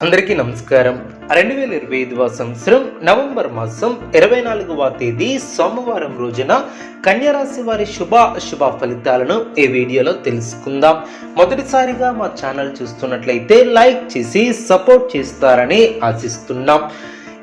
అందరికీ నమస్కారం. రెండు వేల ఇరవై ఐదవ సంవత్సరం నవంబర్ మాసం ఇరవై నాలుగవ తేదీ సోమవారం రోజున కన్యరాశి వారి శుభ అశుభ ఫలితాలను ఈ వీడియోలో తెలుసుకుందాం. మొదటిసారిగా మా ఛానల్ చూస్తున్నట్లయితే లైక్ చేసి సపోర్ట్ చేస్తారని ఆశిస్తున్నాం.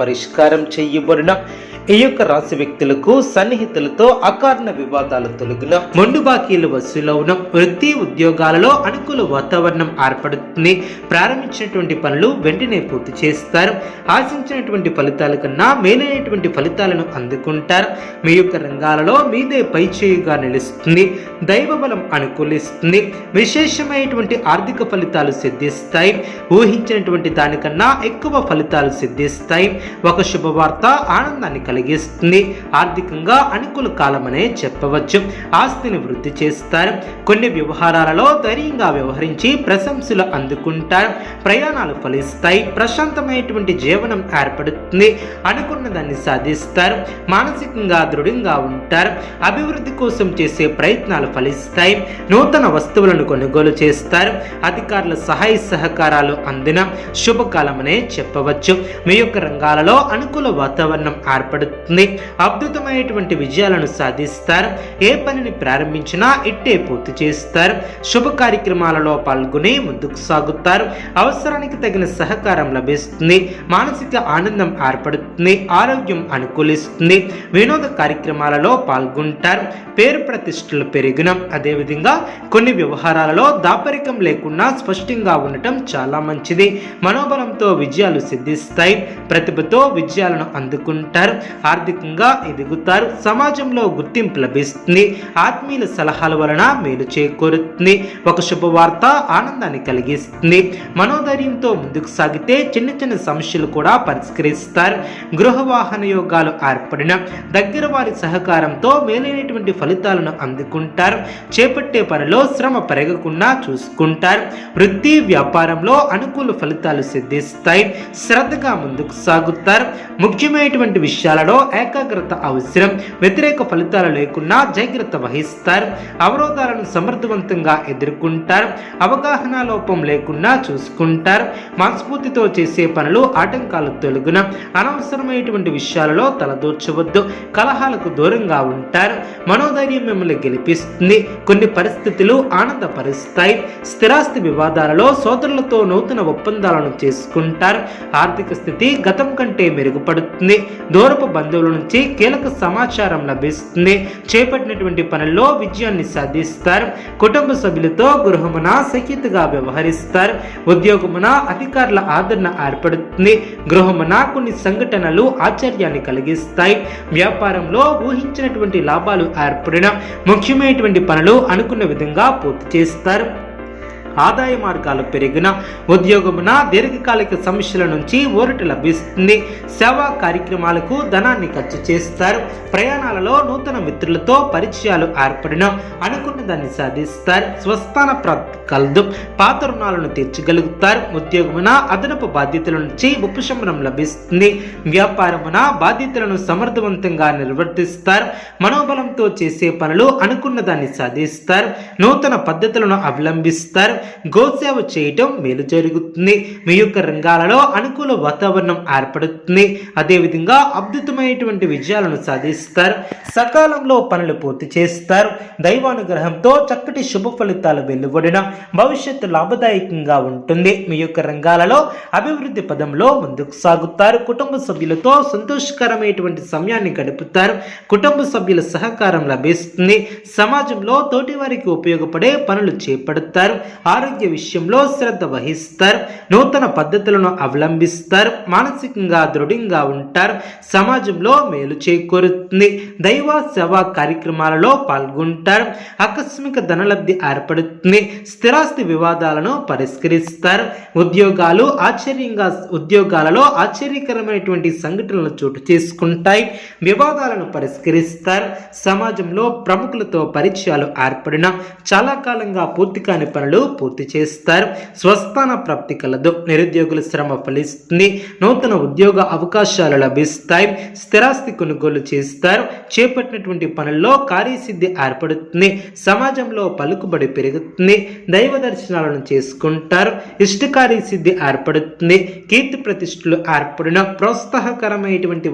పరిష్కారం చేయబడిన ఈ యొక్క రాశి వ్యక్తులకు సన్నిహితులతో అకారణ వివాదాలు తొలగిన మొండు బాకీలు వసూలు ఉన్న వృత్తి ఉద్యోగాలలో అనుకూల వాతావరణం ఏర్పడుతుంది. ప్రారంభించినటువంటి పనులు వెంటనే పూర్తి చేస్తారు. ఆశించినటువంటి ఫలితాల కన్నా మేలైనటువంటి ఫలితాలను అందుకుంటారు. మీ యొక్క రంగాలలో మీదే పై చేయుగా నిలుస్తుంది. దైవ బలం అనుకూలిస్తుంది. విశేషమైనటువంటి ఆర్థిక ఫలితాలు సిద్ధిస్తాయి. ఊహించినటువంటి దానికన్నా ఎక్కువ ఫలితాలు సిద్ధిస్తాయి. ఒక శుభవార్త ఆనందాన్ని కలిగిస్తుంది. ఆర్థికంగా అనుకూల కాలమనే చెప్పవచ్చు. ఆస్తిని వృద్ధి చేస్తారు. కొన్ని వ్యవహారాలలో ధైర్యంగా వ్యవహరించి ప్రశంసలు అందుకుంటారు. ప్రయాణాలు ఫలిస్తాయి. ప్రశాంతమైనటువంటి జీవనం ఏర్పడుతుంది. అనుకున్న దాన్ని సాధిస్తారు. మానసికంగా దృఢంగా ఉంటారు. అభివృద్ధి కోసం చేసే ప్రయత్నాలు ఫలిస్తాయి. నూతన వస్తువులను కొనుగోలు చేస్తారు. అధికారుల సహాయ సహకారాలు అందిన శుభకాలమనే చెప్పవచ్చు. మీ యొక్క రంగాలలో అనుకూల వాతావరణం ఏర్పడుతుంది. అద్భుతమైనటువంటి విజయాలను సాధిస్తారు. ఏ పనిని ప్రారంభించినా ఇట్టే పూర్తి చేస్తారు. శుభ కార్యక్రమాలలో పాల్గొని ముందుకు సాగుతారు. అవసరానికి తగిన సహకారం లభిస్తుంది. మానసిక ఆనందం ఏర్పడుతుంది. ఆరోగ్యం అనుకూలిస్తుంది. వినోద కార్యక్రమాలలో పాల్గొంటారు. పేరు ప్రతిష్టలు పెరిగిన అదేవిధంగా కొన్ని వ్యవహారాలలో దాపరికం లేకుండా స్పష్టంగా ఉండటం చాలా మంచిది. మనోబలంతో విజయాలు సిద్ధిస్తాయి. ప్రతిభతో విజయాలను అందుకుంటారు. ఆర్థికంగా ఎదుగుతారు. సమాజంలో గుర్తింపు లభిస్తుంది. ఆత్మీయుల సలహాల వలన మేలు చేకూరుతుంది. ఒక శుభవార్త ఆనందాన్ని కలిగిస్తుంది. మనోధైర్యంతో ముందుకు సాగితే చిన్న చిన్న సమస్యలు కూడా పరిష్కరిస్తారు. గృహ వాహన యోగాలు ఏర్పడిన దగ్గర వారి సహకారంతో మేలైనటువంటి ఫలితాలను అందుకుంటారు. చేపట్టే పనిలో శ్రమ పెరగకుండా చూసుకుంటారు. వృత్తి వ్యాపారంలో అనుకూల ఫలితాలు సిద్ధిస్తాయి. శ్రద్ధగా ముందుకు సాగుతారు. ముఖ్యమైనటువంటి విషయాలు విషయాలలో ఏకాగ్రత అవసరం. వ్యతిరేక ఫలితాలు లేకుండా జాగ్రత్త వహిస్తారు. అవరోధాలను సమర్థవంతంగా ఎదుర్కొంటారు. అవగాహన లోపం లేకుండా చూసుకుంటారు. మనస్ఫూర్తితో చేసే పనులు ఆటంకాలు తొలగున. అనవసరమైనటువంటి విషయాలలో తలదూర్చవద్దు. కలహాలకు దూరంగా ఉంటారు. మనోధైర్యం మిమ్మల్ని గెలిపిస్తుంది. కొన్ని పరిస్థితులు ఆనందపరుస్తాయి. స్థిరాస్తి వివాదాలలో సోదరులతో నూతన ఒప్పందాలను చేసుకుంటారు. ఆర్థిక స్థితి గతం కంటే మెరుగుపడుతుంది. దూరపు బంధువుల నుంచి కీలక సమాచారం లభిస్తుంది. చేపట్టినటువంటి పనుల్లో విజయాన్ని సాధిస్తారు. కుటుంబ సభ్యులతో గృహమున సఖ్యతగా వ్యవహరిస్తారు. ఉద్యోగమున అధికారుల ఆదరణ ఏర్పడుతుంది. గృహమున కొన్ని సంఘటనలు ఆశ్చర్యాన్ని కలిగిస్తాయి. వ్యాపారంలో ఊహించినటువంటి లాభాలు ఏర్పడిన ముఖ్యమైనటువంటి పనులు అనుకున్న విధంగా పూర్తి చేస్తారు. ఆదాయ మార్గాలు పెరిగిన ఉద్యోగమున దీర్ఘకాలిక సమస్యల నుంచి ఊరట లభిస్తుంది. సేవా కార్యక్రమాలకు ధనాన్ని ఖర్చు చేస్తారు. ప్రయాణాలలో నూతన మిత్రులతో పరిచయాలు ఏర్పడిన అనుకున్న దాన్ని సాధిస్తారు. స్వస్థాన ప్రాప్తి కలదు పాత రుణాలను తీర్చగలుగుతారు. ఉద్యోగమున అదనపు బాధ్యతల నుంచి ఉపశమనం లభిస్తుంది. వ్యాపారమున బాధ్యతలను సమర్థవంతంగా నిర్వర్తిస్తారు. మనోబలంతో చేసే పనులు అనుకున్న దాన్ని సాధిస్తారు. నూతన పద్ధతులను అవలంబిస్తారు. గోసేవ చేయటం మేలు జరుగుతుంది. మీ యొక్క రంగాలలో అనుకూల వాతావరణం ఏర్పడుతుంది. అదేవిధంగా అద్భుతమైనటువంటి విజయాలను సాధిస్తారు. సకాలంలో పనులు పూర్తి చేస్తారు. దైవానుగ్రహంతో చక్కటి శుభ ఫలితాలు వెలువడిన భవిష్యత్తు లాభదాయకంగా ఉంటుంది. మీ యొక్క రంగాలలో అభివృద్ధి పదంలో ముందుకు సాగుతారు. కుటుంబ సభ్యులతో సంతోషకరమైనటువంటి సమయాన్ని గడుపుతారు. కుటుంబ సభ్యుల సహకారం లభిస్తుంది. సమాజంలో తోటివారికి ఉపయోగపడే పనులు చేపడతారు. ఆరోగ్య విషయంలో శ్రద్ధ వహిస్తారు నూతన పద్ధతులను అవలంబిస్తారు మానసికంగా దృఢంగా ఉంటారు సమాజంలో మేలు చేకూరుతుంది. దైవ సేవా కార్యక్రమాలలో పాల్గొంటారు ఆకస్మిక ధనలబ్ధి ఏర్పడుతుంది స్థిరాస్తి వివాదాలను పరిష్కరిస్తారు. ఉద్యోగాలు ఆశ్చర్యంగా ఉద్యోగాలలో ఆశ్చర్యకరమైనటువంటి సంఘటనలు చోటు చేసుకుంటాయి వివాదాలను పరిష్కరిస్తారు. సమాజంలో ప్రముఖులతో పరిచయాలు ఏర్పడిన చాలా కాలంగా పూర్తి కాని పనులు పూర్తి చేస్తారు. స్వస్థాన ప్రాప్తి కలదు. నిరుద్యోగుల శ్రమ ఫలిస్తుంది. నూతన ఉద్యోగ అవకాశాలు లభిస్తాయి. స్థిరాస్తి కొనుగోలు చేస్తారు. చేపట్టినటువంటి పనుల్లో కార్యసిద్ధి ఏర్పడుతుంది. సమాజంలో పలుకుబడి పెరుగుతుంది. దైవ దర్శనాలను చేసుకుంటారు. ఇష్టకార్య సిద్ధి ఏర్పడుతుంది. కీర్తి ప్రతిష్టలు ఏర్పడిన ప్రోత్సాహకరమైనటువంటి